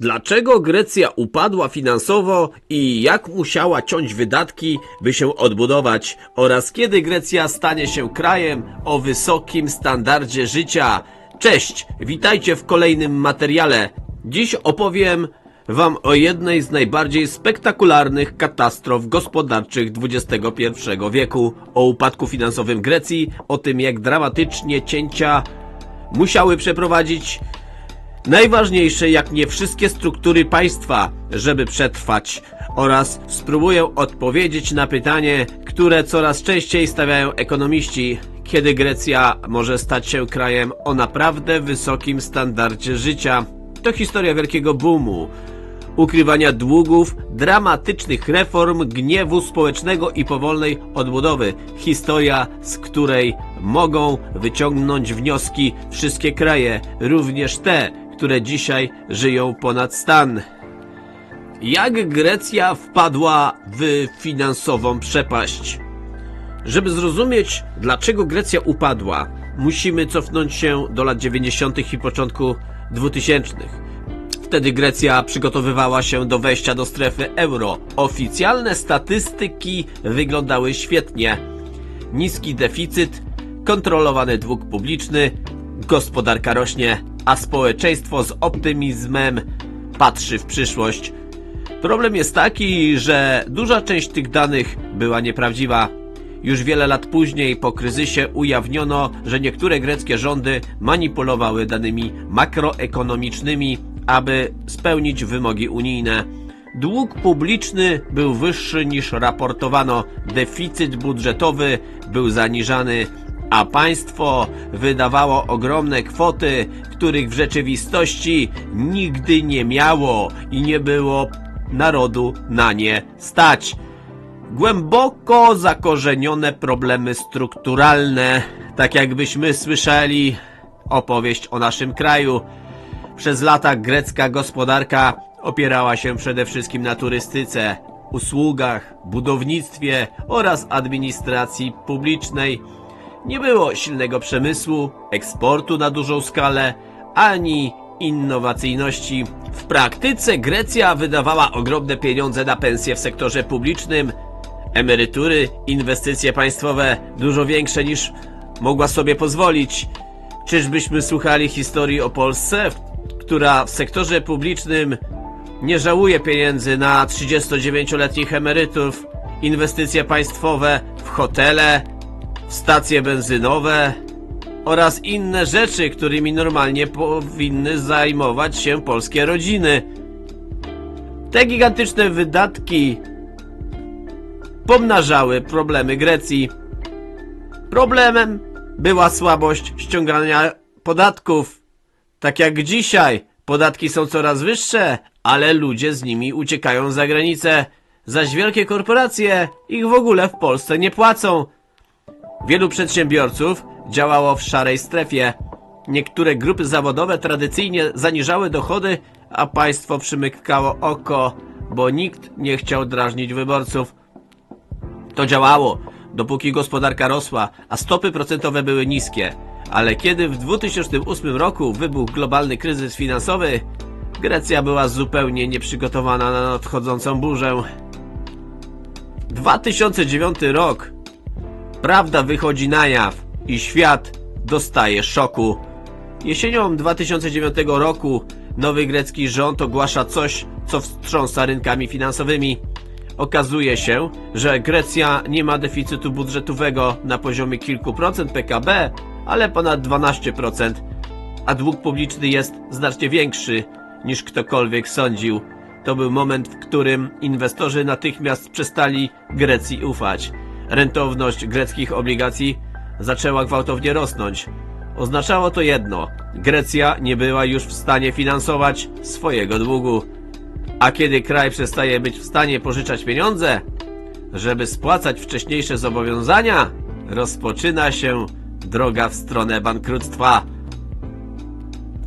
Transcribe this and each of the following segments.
Dlaczego Grecja upadła finansowo i jak musiała ciąć wydatki, by się odbudować oraz kiedy Grecja stanie się krajem o wysokim standardzie życia? Cześć, witajcie w kolejnym materiale. Dziś opowiem Wam o jednej z najbardziej spektakularnych katastrof gospodarczych XXI wieku, o upadku finansowym Grecji, o tym jak dramatycznie cięcia musiały przeprowadzić najważniejsze jak nie wszystkie struktury państwa, żeby przetrwać oraz spróbuję odpowiedzieć na pytanie, które coraz częściej stawiają ekonomiści, kiedy Grecja może stać się krajem o naprawdę wysokim standardzie życia. To historia wielkiego boomu, ukrywania długów, dramatycznych reform, gniewu społecznego i powolnej odbudowy. Historia, z której mogą wyciągnąć wnioski wszystkie kraje, również te, które dzisiaj żyją ponad stan. Jak Grecja wpadła w finansową przepaść? Żeby zrozumieć, dlaczego Grecja upadła, musimy cofnąć się do lat 90. i początku 2000. Wtedy Grecja przygotowywała się do wejścia do strefy euro. Oficjalne statystyki wyglądały świetnie. Niski deficyt, kontrolowany dług publiczny, gospodarka rośnie, a społeczeństwo z optymizmem patrzy w przyszłość. Problem jest taki, że duża część tych danych była nieprawdziwa. Już wiele lat później, po kryzysie, ujawniono, że niektóre greckie rządy manipulowały danymi makroekonomicznymi, aby spełnić wymogi unijne. Dług publiczny był wyższy niż raportowano, deficyt budżetowy był zaniżany, a państwo wydawało ogromne kwoty, których w rzeczywistości nigdy nie miało i nie było narodu na nie stać. Głęboko zakorzenione problemy strukturalne, tak jakbyśmy słyszeli opowieść o naszym kraju. Przez lata grecka gospodarka opierała się przede wszystkim na turystyce, usługach, budownictwie oraz administracji publicznej. Nie było silnego przemysłu, eksportu na dużą skalę, ani innowacyjności. W praktyce Grecja wydawała ogromne pieniądze na pensje w sektorze publicznym, emerytury, inwestycje państwowe dużo większe niż mogła sobie pozwolić. Czyżbyśmy słuchali historii o Polsce, która w sektorze publicznym nie żałuje pieniędzy na 39-letnich emerytów, inwestycje państwowe w hotele, stacje benzynowe oraz inne rzeczy, którymi normalnie powinny zajmować się polskie rodziny. Te gigantyczne wydatki pomnażały problemy Grecji. Problemem była słabość ściągania podatków. Tak jak dzisiaj, podatki są coraz wyższe, ale ludzie z nimi uciekają za granicę, zaś wielkie korporacje ich w ogóle w Polsce nie płacą. Wielu przedsiębiorców działało w szarej strefie. Niektóre grupy zawodowe tradycyjnie zaniżały dochody, a państwo przymykało oko, bo nikt nie chciał drażnić wyborców. To działało, dopóki gospodarka rosła, a stopy procentowe były niskie. Ale kiedy w 2008 roku wybuchł globalny kryzys finansowy, Grecja była zupełnie nieprzygotowana na nadchodzącą burzę. 2009 rok. Prawda wychodzi na jaw i świat dostaje szoku. Jesienią 2009 roku nowy grecki rząd ogłasza coś, co wstrząsa rynkami finansowymi. Okazuje się, że Grecja nie ma deficytu budżetowego na poziomie kilku procent PKB, ale ponad 12%, a dług publiczny jest znacznie większy niż ktokolwiek sądził. To był moment, w którym inwestorzy natychmiast przestali Grecji ufać. Rentowność greckich obligacji zaczęła gwałtownie rosnąć. Oznaczało to jedno: Grecja nie była już w stanie finansować swojego długu. A kiedy kraj przestaje być w stanie pożyczać pieniądze, żeby spłacać wcześniejsze zobowiązania, rozpoczyna się droga w stronę bankructwa.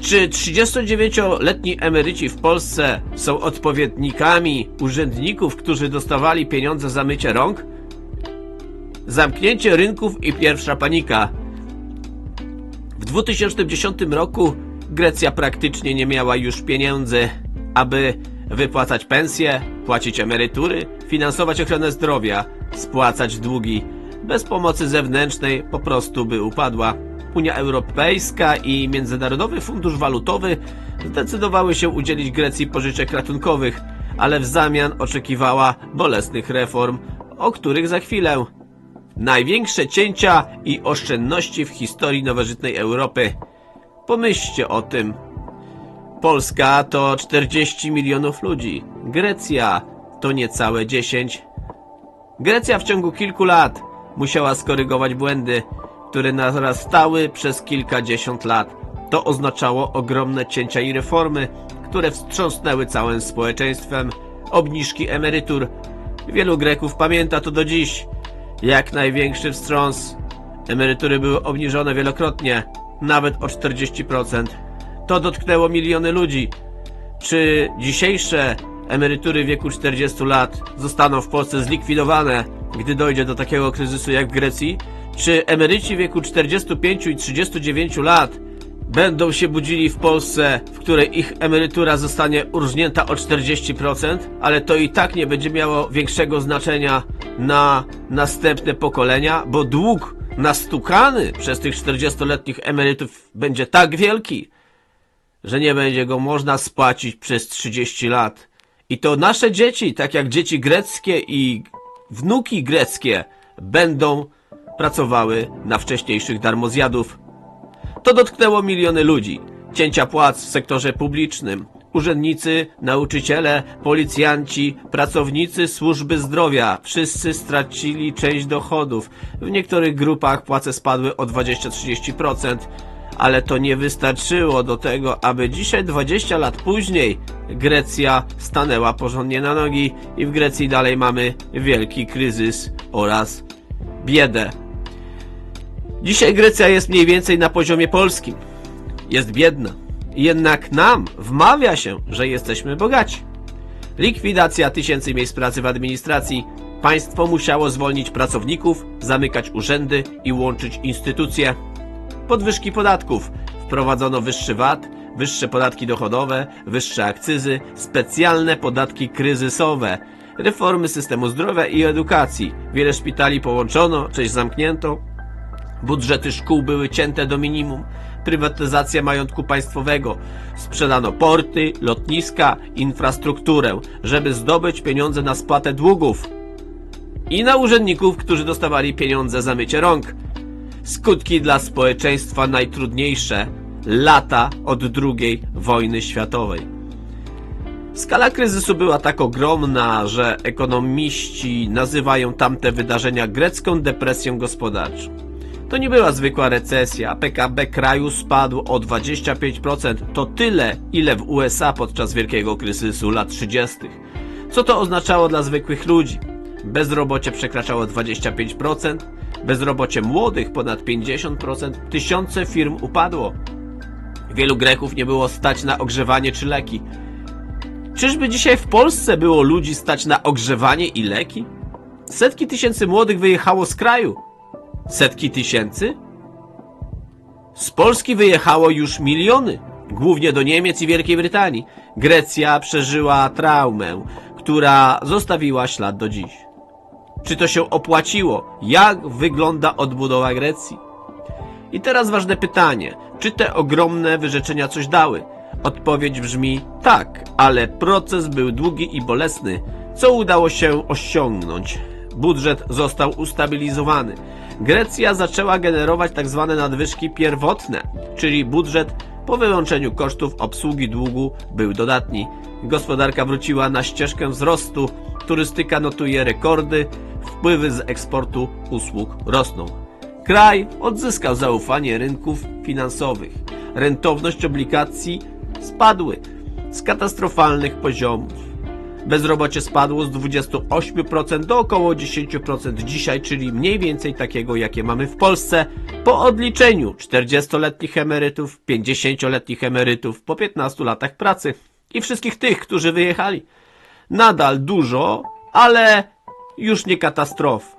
Czy 39-letni emeryci w Polsce są odpowiednikami urzędników, którzy dostawali pieniądze za mycie rąk? Zamknięcie rynków i pierwsza panika. W 2010 roku Grecja praktycznie nie miała już pieniędzy. aby wypłacać pensje, płacić emerytury, finansować ochronę zdrowia, spłacać długi. Bez pomocy zewnętrznej po prostu by upadła. Unia Europejska i Międzynarodowy Fundusz Walutowy zdecydowały się udzielić Grecji pożyczek ratunkowych, ale w zamian oczekiwała bolesnych reform, o których za chwilę. Największe cięcia i oszczędności w historii nowożytnej Europy. Pomyślcie o tym. Polska to 40 milionów ludzi. Grecja to niecałe 10. Grecja w ciągu kilku lat musiała skorygować błędy, które narastały przez kilkadziesiąt lat. To oznaczało ogromne cięcia i reformy, które wstrząsnęły całym społeczeństwem. Obniżki emerytur. Wielu Greków pamięta to do dziś. Jak największy wstrząs. Emerytury były obniżone wielokrotnie, nawet o 40%. To dotknęło miliony ludzi. Czy dzisiejsze emerytury wieku 40 lat zostaną w Polsce zlikwidowane, gdy dojdzie do takiego kryzysu jak w Grecji? Czy emeryci wieku 45 i 39 lat będą się budzili w Polsce, w której ich emerytura zostanie urżnięta o 40%, ale to i tak nie będzie miało większego znaczenia na następne pokolenia, bo dług nastukany przez tych 40-letnich emerytów będzie tak wielki, że nie będzie go można spłacić przez 30 lat. I to nasze dzieci, tak jak dzieci greckie i wnuki greckie, będą pracowały na wcześniejszych darmozjadów. To dotknęło miliony ludzi. Cięcia płac w sektorze publicznym. Urzędnicy, nauczyciele, policjanci, pracownicy służby zdrowia. Wszyscy stracili część dochodów. W niektórych grupach płace spadły o 20-30%. Ale to nie wystarczyło do tego, aby dzisiaj 20 lat później Grecja stanęła porządnie na nogi i w Grecji dalej mamy wielki kryzys oraz biedę. Dzisiaj Grecja jest mniej więcej na poziomie polskim. Jest biedna. Jednak nam wmawia się, że jesteśmy bogaci. Likwidacja tysięcy miejsc pracy w administracji. Państwo musiało zwolnić pracowników, zamykać urzędy i łączyć instytucje. Podwyżki podatków. Wprowadzono wyższy VAT, wyższe podatki dochodowe, wyższe akcyzy, specjalne podatki kryzysowe, reformy systemu zdrowia i edukacji. Wiele szpitali połączono, część zamknięto, Budżety szkół były cięte do minimum. Prywatyzacja majątku państwowego. Sprzedano porty, lotniska, infrastrukturę, żeby zdobyć pieniądze na spłatę długów. I na urzędników, którzy dostawali pieniądze za mycie rąk. Skutki dla społeczeństwa najtrudniejsze. Lata od II wojny światowej. Skala kryzysu była tak ogromna, że ekonomiści nazywają tamte wydarzenia grecką depresją gospodarczą. To nie była zwykła recesja. PKB kraju spadł o 25%. To tyle, ile w USA podczas wielkiego kryzysu lat 30. Co to oznaczało dla zwykłych ludzi? Bezrobocie przekraczało 25%, bezrobocie młodych ponad 50%, tysiące firm upadło. Wielu Greków nie było stać na ogrzewanie czy leki. Czyżby dzisiaj w Polsce było ludzi stać na ogrzewanie i leki? Setki tysięcy młodych wyjechało z kraju. Setki tysięcy? Z Polski wyjechało już miliony, głównie do Niemiec i Wielkiej Brytanii. Grecja przeżyła traumę, która zostawiła ślad do dziś. Czy to się opłaciło? Jak wygląda odbudowa Grecji? I teraz ważne pytanie. Czy te ogromne wyrzeczenia coś dały? Odpowiedź brzmi tak, ale proces był długi i bolesny. Co udało się osiągnąć? Budżet został ustabilizowany. Grecja zaczęła generować tzw. Tak nadwyżki pierwotne, czyli budżet po wyłączeniu kosztów obsługi długu był dodatni. Gospodarka wróciła na ścieżkę wzrostu, turystyka notuje rekordy, wpływy z eksportu usług rosną. Kraj odzyskał zaufanie rynków finansowych. Rentowność obligacji spadły z katastrofalnych poziomów. Bezrobocie spadło z 28% do około 10% dzisiaj, czyli mniej więcej takiego, jakie mamy w Polsce po odliczeniu 40-letnich emerytów, 50-letnich emerytów po 15 latach pracy i wszystkich tych, którzy wyjechali. Nadal dużo, ale już nie katastrofa.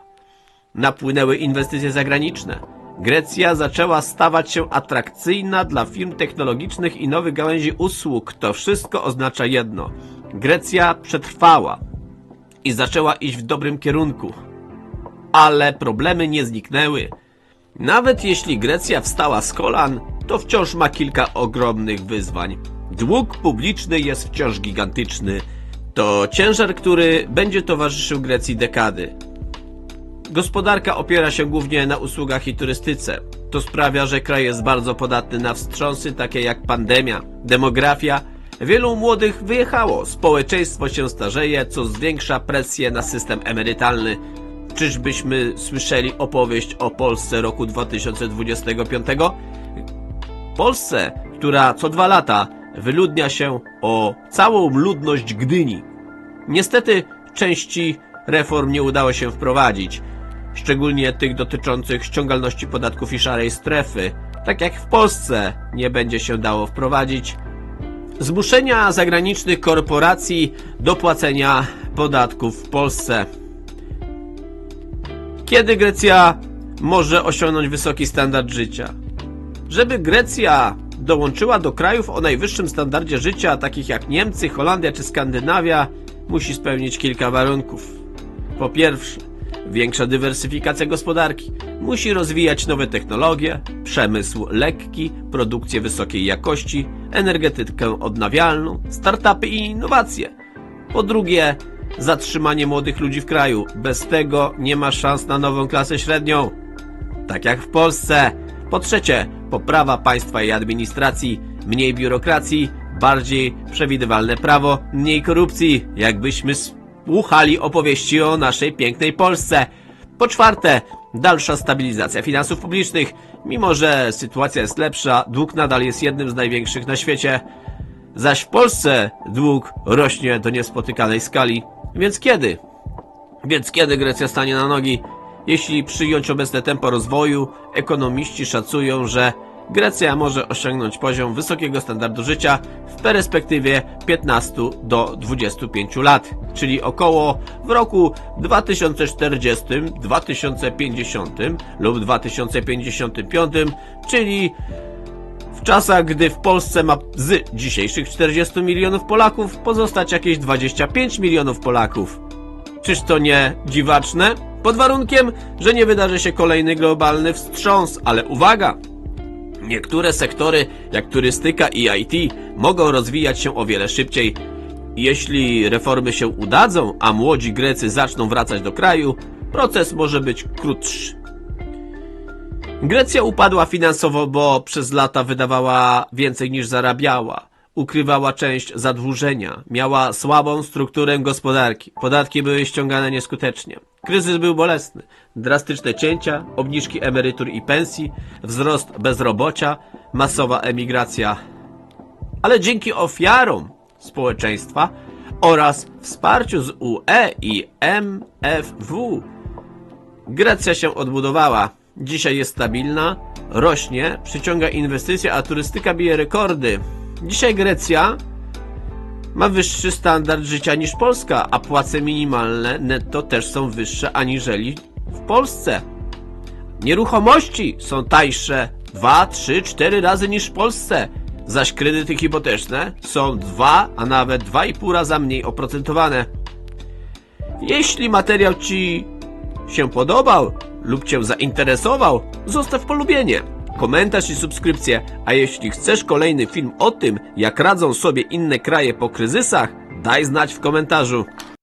Napłynęły inwestycje zagraniczne. Grecja zaczęła stawać się atrakcyjna dla firm technologicznych i nowych gałęzi usług. To wszystko oznacza jedno. Grecja przetrwała i zaczęła iść w dobrym kierunku. Ale problemy nie zniknęły. Nawet jeśli Grecja wstała z kolan, to wciąż ma kilka ogromnych wyzwań. Dług publiczny jest wciąż gigantyczny. To ciężar, który będzie towarzyszył Grecji dekady. Gospodarka opiera się głównie na usługach i turystyce. To sprawia, że kraj jest bardzo podatny na wstrząsy takie jak pandemia, demografia. Wielu młodych wyjechało, społeczeństwo się starzeje, co zwiększa presję na system emerytalny. Czyżbyśmy słyszeli opowieść o Polsce roku 2025? Polsce, która co dwa lata wyludnia się o całą ludność Gdyni. Niestety części reform nie udało się wprowadzić, szczególnie tych dotyczących ściągalności podatków i szarej strefy. Tak jak w Polsce nie będzie się dało wprowadzić zmuszenia zagranicznych korporacji do płacenia podatków w Polsce. Kiedy Grecja może osiągnąć wysoki standard życia? Żeby Grecja dołączyła do krajów o najwyższym standardzie życia, takich jak Niemcy, Holandia czy Skandynawia, musi spełnić kilka warunków. Po pierwsze, większa dywersyfikacja gospodarki. Musi rozwijać nowe technologie, przemysł lekki, produkcję wysokiej jakości, energetykę odnawialną, startupy i innowacje. Po drugie, zatrzymanie młodych ludzi w kraju. Bez tego nie ma szans na nową klasę średnią tak jak w Polsce. Po trzecie, poprawa państwa i administracji, mniej biurokracji, bardziej przewidywalne prawo, mniej korupcji, jakbyśmy słuchali opowieści o naszej pięknej Polsce. Po czwarte, dalsza stabilizacja finansów publicznych. Mimo, że sytuacja jest lepsza, dług nadal jest jednym z największych na świecie. Zaś w Polsce dług rośnie do niespotykanej skali. Więc kiedy? Więc kiedy Grecja stanie na nogi? Jeśli przyjąć obecne tempo rozwoju, ekonomiści szacują, że Grecja może osiągnąć poziom wysokiego standardu życia w perspektywie 15 do 25 lat, czyli około w roku 2040, 2050 lub 2055, czyli w czasach, gdy w Polsce ma z dzisiejszych 40 milionów Polaków pozostać jakieś 25 milionów Polaków. Czyż to nie dziwaczne? Pod warunkiem, że nie wydarzy się kolejny globalny wstrząs, ale uwaga! Niektóre sektory, jak turystyka i IT, mogą rozwijać się o wiele szybciej. Jeśli reformy się udadzą, a młodzi Grecy zaczną wracać do kraju, proces może być krótszy. Grecja upadła finansowo, bo przez lata wydawała więcej niż zarabiała. Ukrywała część zadłużenia, miała słabą strukturę gospodarki, podatki były ściągane nieskutecznie. Kryzys był bolesny, drastyczne cięcia, obniżki emerytur i pensji, wzrost bezrobocia, masowa emigracja. Ale dzięki ofiarom społeczeństwa oraz wsparciu z UE i MFW Grecja się odbudowała. Dzisiaj jest stabilna, rośnie, przyciąga inwestycje, a turystyka bije rekordy. Dzisiaj Grecja ma wyższy standard życia niż Polska, a płace minimalne netto też są wyższe aniżeli w Polsce. Nieruchomości są tańsze 2, 3, 4 razy niż w Polsce, zaś kredyty hipoteczne są 2, a nawet 2,5 raza mniej oprocentowane. Jeśli materiał Ci się podobał lub Cię zainteresował, zostaw polubienie, komentarz i subskrypcję. A jeśli chcesz kolejny film o tym, jak radzą sobie inne kraje po kryzysach, daj znać w komentarzu.